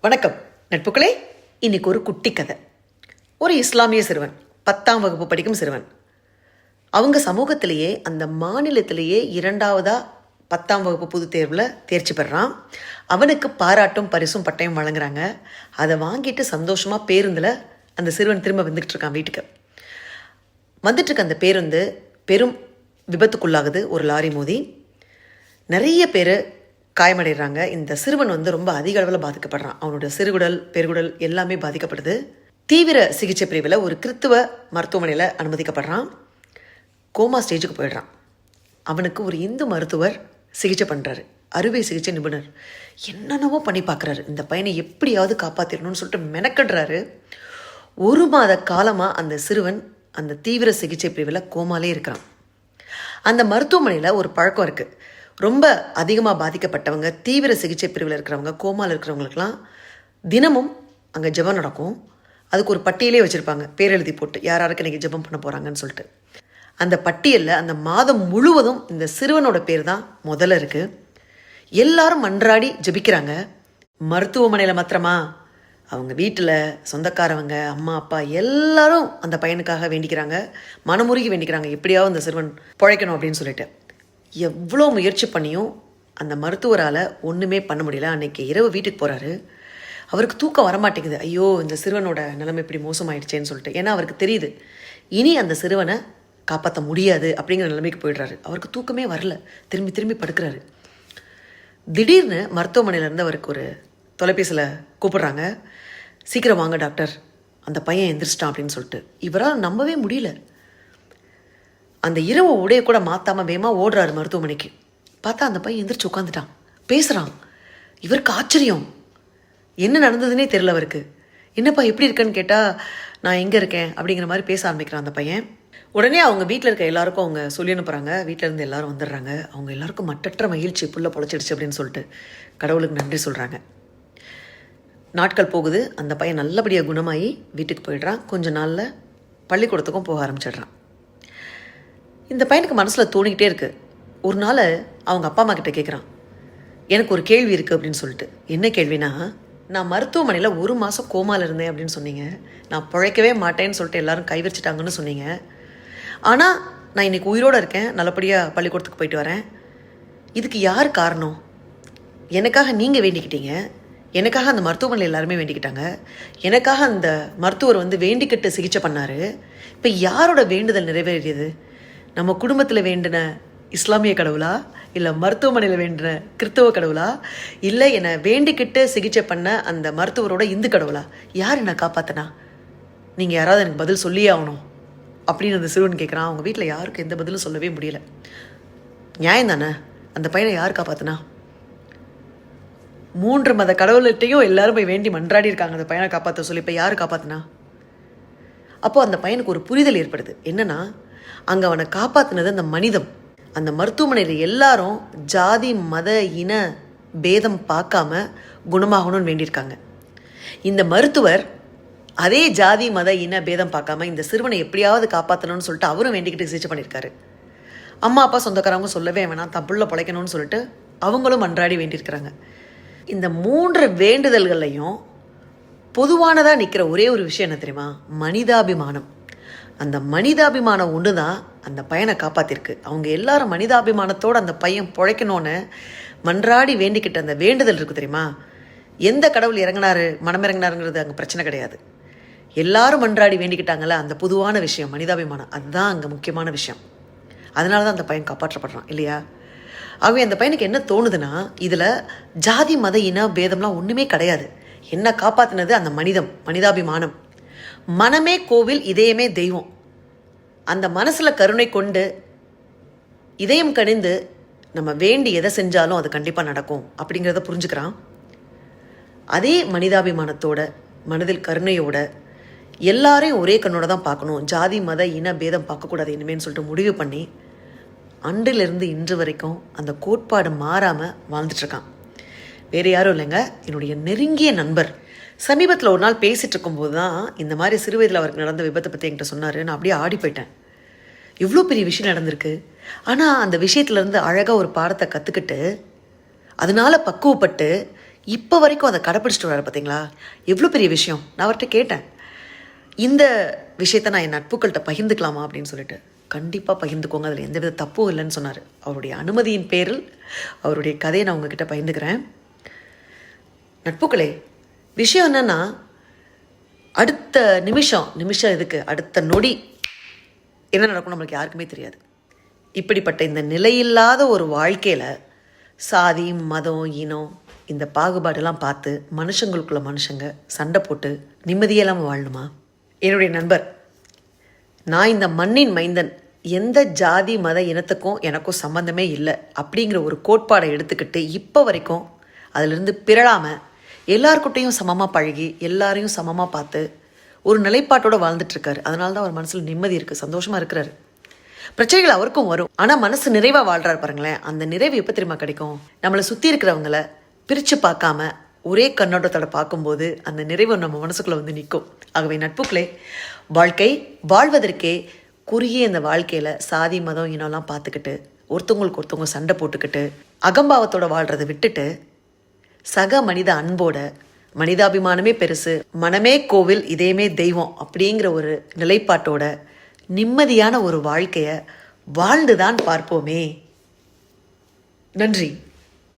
வணக்கம் நட்புகளே இன்னைக்கு ஒரு குட்டி கதை. ஒரு இஸ்லாமிய சிறுவன் பத்தாம் வகுப்பு படிக்கும் சிறுவன். அவங்க சமூகத்திலேயே அந்த மாநிலத்திலேயே இரண்டாவதா பத்தாம் வகுப்பு பொது தேர்வில் தேர்ச்சி பெறான். அவனுக்கு பாராட்டும் பரிசும் பட்டயம் வழங்குறாங்க. அதை வாங்கிட்டு சந்தோஷமாக பேருந்தில் அந்த சிறுவன் திரும்ப வந்துக்கிட்டு இருக்கான் வீட்டுக்கு. வந்துட்டு இருக்க அந்த பேருந்து பெரும் விபத்துக்குள்ளாகுது ஒரு லாரி மோதி. நிறைய பேர் காயமடைகிறாங்க இந்த சிறுவன் வந்து ரொம்ப அதிக அளவில் பாதிக்கப்படுறான். அவனோட சிறுகுடல் பெருகுடல் எல்லாமே பாதிக்கப்படுது. தீவிர சிகிச்சை பிரிவில் ஒரு கிறித்துவ மருத்துவமனையில் அனுமதிக்கப்படுறான். கோமா ஸ்டேஜுக்கு போயிடுறான். அவனுக்கு ஒரு இந்து மருத்துவர் சிகிச்சை பண்ணுறாரு அறுவை சிகிச்சை நிபுணர். என்னென்னவோ பண்ணி பார்க்குறாரு இந்த பையனை எப்படியாவது காப்பாற்றிடணும்னு சொல்லிட்டு மெனக்கடுறாரு. ஒரு மாத காலமாக அந்த சிறுவன் அந்த தீவிர சிகிச்சை பிரிவில் கோமாலே இருக்கிறான். அந்த மருத்துவமனையில் ஒரு பழக்கம் இருக்குது ரொம்ப அதிகமாக பாதிக்கப்பட்டவங்க தீவிர சிகிச்சை பிரிவில் இருக்கிறவங்க கோமாவில் இருக்கிறவங்களுக்கெல்லாம் தினமும் அங்கே ஜெபம் நடக்கும். அதுக்கு ஒரு பட்டியலே வச்சுருப்பாங்க. பேர் எழுதி போட்டு யார் யாருக்கு இன்றைக்கி ஜெபம் பண்ண போகிறாங்கன்னு சொல்லிட்டு. அந்த பட்டியலில் அந்த மாதம் முழுவதும் இந்த சிறுவனோட பேர் தான் முதல்ல இருக்குது எல்லாரும் மன்றாடி ஜெபிக்கிறாங்க. மருத்துவமனையில் மாத்திரமா? அவங்க வீட்டில் சொந்தக்காரவங்க அம்மா அப்பா எல்லாரும் அந்த பையனுக்காக வேண்டிக்கிறாங்க. மனமுருகி வேண்டிக்கிறாங்க. எப்படியாவது அந்த சிறுவன் பிழைக்கணும் அப்படின்னு சொல்லிட்டு. எவ்வளோ முயற்சி பண்ணியும் அந்த மருத்துவரால் ஒன்றுமே பண்ண முடியல. அன்னைக்கு இரவு வீட்டுக்கு போகிறாரு அவருக்கு தூக்கம் வரமாட்டேங்குது. ஐயோ இந்த சிறுவனோட நிலைமை இப்படி மோசமாயிடுச்சேன்னு சொல்லிட்டு. ஏன்னா அவருக்கு தெரியுது. இனி அந்த சிறுவனை காப்பாற்ற முடியாது அப்படிங்கிற நிலைமைக்கு போயிடுறாரு. அவருக்கு தூக்கமே வரல. திரும்பி திரும்பி படுக்கிறாரு. திடீர்னு மருத்துவமனையிலேருந்து அவருக்கு ஒரு தொலைபேசியில் கூப்பிடுறாங்க. சீக்கிரம் வாங்க டாக்டர். அந்த பையன் எந்திரிச்சிட்டான் அப்படின்னு சொல்லிட்டு. இவரால் நம்பவே முடியல. அந்த இரவு உடைய கூட மாற்றாமல் வேகமாக ஓடுறாரு மருத்துவமனைக்கு. பார்த்தா அந்த பையன் எந்திரிச்சு உட்காந்துட்டான் பேசுகிறான் இவருக்கு ஆச்சரியம். என்ன நடந்ததுன்னே தெரில அவருக்கு. என்னப்பா எப்படி இருக்கேன்னு கேட்டால் நான் எங்கே இருக்கேன்? அப்படிங்கிற மாதிரி பேச ஆரம்பிக்கிறான் அந்த பையன். உடனே அவங்க வீட்டில் இருக்க எல்லாருக்கும் அவங்க சொல்லி அனுப்புகிறாங்க வீட்டில் இருந்து எல்லாரும் வந்துடுறாங்க. அவங்க எல்லாருக்கும் மட்டற்ற மகிழ்ச்சி புள்ள பொழைச்சிடுச்சு அப்படின்னு சொல்லிட்டு கடவுளுக்கு நன்றி சொல்கிறாங்க நாட்கள் போகுது. அந்த பையன் நல்லபடியாக குணமாகி வீட்டுக்கு போயிடுறான். கொஞ்ச நாளில் பள்ளிக்கூடத்துக்கும் போக ஆரம்பிச்சிடுறான். இந்த பையனுக்கு மனசில் தோணிக்கிட்டே இருக்குது ஒரு நாள் அவங்க அப்பா அம்மா கிட்ட கேட்குறான் எனக்கு ஒரு கேள்வி இருக்குது அப்படின்னு சொல்லிட்டு. என்ன கேள்வினா நான் மருத்துவமனையில் ஒரு மாதம் கோமாவில் இருந்தேன் அப்படின்னு சொன்னீங்க. நான் பிழைக்கவே மாட்டேன்னு சொல்லிட்டு எல்லாரும் கைவிரிச்சிட்டாங்கன்னு சொன்னீங்க. ஆனால் நான் இன்றைக்கி உயிரோடு இருக்கேன். நல்லபடியாக பள்ளிக்கூடத்துக்கு போயிட்டு வரேன். இதுக்கு யார் காரணம்? எனக்காக நீங்கள் வேண்டிக்கிட்டீங்க. எனக்காக அந்த மருத்துவமனையில் எல்லாருமே வேண்டிக்கிட்டாங்க. எனக்காக அந்த மருத்துவர் வந்து வேண்டிக்கிட்டு சிகிச்சை பண்ணார். இப்போ யாரோட வேண்டுதல் நிறைவேறியது? நம்ம குடும்பத்தில் வேண்டின இஸ்லாமிய கடவுளா? இல்லை மருத்துவமனையில் வேண்டின கிறித்தவ கடவுளா? இல்லை என்னை வேண்டிக்கிட்டு சிகிச்சை பண்ண அந்த மருத்துவரோட இந்து கடவுளா? யார் என்னை காப்பாத்தினா? நீங்கள் யாராவது எனக்கு பதில் சொல்லியே ஆகணும் அப்படின்னு அந்த சிறுவன் கேட்குறான் அவங்க வீட்டில் யாருக்கும் எந்த பதிலும் சொல்லவே முடியல. நியாயம் தானே அந்த பையனை யார் காப்பாத்தினா? மூன்று மத கடவுள்கிட்டையும் எல்லாரும் போய் வேண்டி மன்றாடி இருக்காங்க. அந்த பையனை காப்பாற்ற சொல்லி இப்போ யார் காப்பாத்தினா? அப்போ அந்த பையனுக்கு ஒரு புரிதல் ஏற்படுது. என்னன்னா அங்கே அவனை காப்பாற்றினது அந்த மனிதம். அந்த மருத்துவமனையில் எல்லாரும் ஜாதி மத இன பேதம் பார்க்காம குணமாகணும்னு வேண்டியிருக்காங்க. இந்த மருத்துவர் அதே ஜாதி மத இன பேதம் பார்க்காம இந்த சிறுவனை எப்படியாவது காப்பாற்றணும்னு சொல்லிட்டு அவரும் வேண்டிக்கிட்டு சிகிச்சை பண்ணியிருக்காரு. அம்மா அப்பா சொந்தக்காரவங்க சொல்லவே வேணாம் தப்புள்ள பிழைக்கணும்னு சொல்லிட்டு அவங்களும் அன்றாடி வேண்டியிருக்கிறாங்க. இந்த மூன்று வேண்டுதல்களையும் பொதுவானதாக நிற்கிற ஒரே ஒரு விஷயம் என்ன தெரியுமா? மனிதாபிமானம். அந்த மனிதாபிமானம் ஒன்று தான் அந்த பையனை காப்பாத்திருக்கு. அவங்க எல்லாரும் மனிதாபிமானத்தோடு அந்த பையன் பிழைக்கணும்னு மன்றாடி வேண்டிக்கிட்ட அந்த வேண்டுதல் இருக்கு தெரியுமா? எந்த கடவுள் இறங்கினாரு மனம் இறங்கினாருங்கிறது அங்கே பிரச்சனை கிடையாது. எல்லாரும் மன்றாடி வேண்டிக்கிட்டாங்கல்ல அந்த பொதுவான விஷயம் மனிதாபிமானம். அதுதான் அங்கே முக்கியமான விஷயம். அதனால தான் அந்த பையன் காப்பாற்றப்படுறான் இல்லையா? ஆகவே அந்த பையனுக்கு என்ன தோணுதுன்னா இதில் ஜாதி மத இன பேதம்லாம் ஒன்றுமே கிடையாது. என்ன காப்பாற்றினது அந்த மனிதம் மனிதாபிமானம். மனமே கோவில் இதயமே தெய்வம். அந்த மனசில் கருணை கொண்டு இதயம் கணிந்து நம்ம வேண்டி எதை செஞ்சாலும் அது கண்டிப்பாக நடக்கும் அப்படிங்கிறத புரிஞ்சுக்கிறான். அதே மனிதாபிமானத்தோட மனதில் கருணையோட எல்லாரையும் ஒரே கண்ணோட தான் பார்க்கணும். ஜாதி மத இன பேதம் பார்க்கக்கூடாது இனிமேன்னு சொல்லிட்டு முடிவு பண்ணி அன்றிலிருந்து இன்று வரைக்கும் அந்த கோட்பாடு மாறாமல் வாழ்ந்துட்டுருக்கான் வேறு யாரும் இல்லைங்க. என்னுடைய நெருங்கிய நண்பர் சமீபத்தில் ஒரு நாள் பேசிகிட்டு இருக்கும்போது தான் இந்த மாதிரி சிறு வயதில் அவருக்கு நடந்த விபத்தை பற்றி என்கிட்ட சொன்னார். நான் அப்படியே ஆடி போயிட்டேன். இவ்வளோ பெரிய விஷயம் நடந்திருக்கு. ஆனால் அந்த விஷயத்துலேருந்து அழகாக ஒரு பாடத்தை கற்றுக்கிட்டு அதனால பக்குவப்பட்டு இப்போ வரைக்கும் அதை கடைப்பிடிச்சிட்டு வர பார்த்தீங்களா எவ்வளோ பெரிய விஷயம். நான் அவர்கிட்ட கேட்டேன். இந்த விஷயத்தை நான் என் நட்புகள்கிட்ட பகிர்ந்துக்கலாமா அப்படின்னு சொல்லிட்டு. கண்டிப்பாக பகிர்ந்துக்கோங்க. அதில் எந்தவித தப்பும் இல்லைன்னு சொன்னார். அவருடைய அனுமதியின் பேரில் அவருடைய கதையை நான் உங்ககிட்ட பகிர்ந்துக்கிறேன். நட்புகளே விஷயம் என்னன்னா அடுத்த நிமிஷம் நிமிஷம் இதுக்கு அடுத்த நொடி. என்ன நடக்கும் நம்மளுக்கு யாருக்குமே தெரியாது. இப்படிப்பட்ட இந்த நிலையில்லாத ஒரு வாழ்க்கையில் சாதி மதம் இனம் இந்த பாகுபாடெல்லாம் பார்த்து மனுஷங்களுக்குள்ள மனுஷங்க சண்டை போட்டு நிம்மதியெல்லாம் வாழணுமா? என்னுடைய நண்பர் நான் இந்த மண்ணின் மைந்தன். எந்த ஜாதி மத இனத்துக்கும் எனக்கும் சம்மந்தமே இல்லை அப்படிங்கிற ஒரு கோட்பாடை எடுத்துக்கிட்டு இப்போ வரைக்கும் அதிலிருந்து பிறழாமல் எல்லாருக்கிட்டையும் சமமாக பழகி எல்லாரையும் சமமாக பார்த்து ஒரு நிலைப்பாட்டோட வாழ்ந்துட்டுருக்காரு. அதனால தான் அவர் மனசில் நிம்மதி இருக்குது சந்தோஷமாக இருக்கிறாரு. பிரச்சனைகள் அவருக்கும் வரும். ஆனால் மனசு நிறைவாக வாழ்கிறார் பாருங்களேன். அந்த நிறைவு எப்போ தெரியுமா கிடைக்கும்? நம்மளை சுற்றி இருக்கிறவங்கள பிரித்து பார்க்காம ஒரே கண்ணோட்டத்தோட பார்க்கும்போது அந்த நிறைவு நம்ம மனசுக்குள்ளே வந்து நிற்கும் ஆகவே நட்புக்களே வாழ்க்கை வாழ்வதற்கே குறுகிய இந்த வாழ்க்கையில் சாதி மதம் இனம்லாம் பார்த்துக்கிட்டு ஒருத்தவங்களுக்கு ஒருத்தவங்க சண்டை போட்டுக்கிட்டு அகம்பாவத்தோட வாழ்கிறத விட்டுட்டு சக மனித அன்போட மனிதாபிமானமே பெருசு. மனமே கோவில் இதயமே தெய்வம் அப்படிங்கிற ஒரு நிலைப்பாட்டோட நிம்மதியான ஒரு வாழ்க்கையை வாழ்ந்துதான் பார்ப்போமே. நன்றி.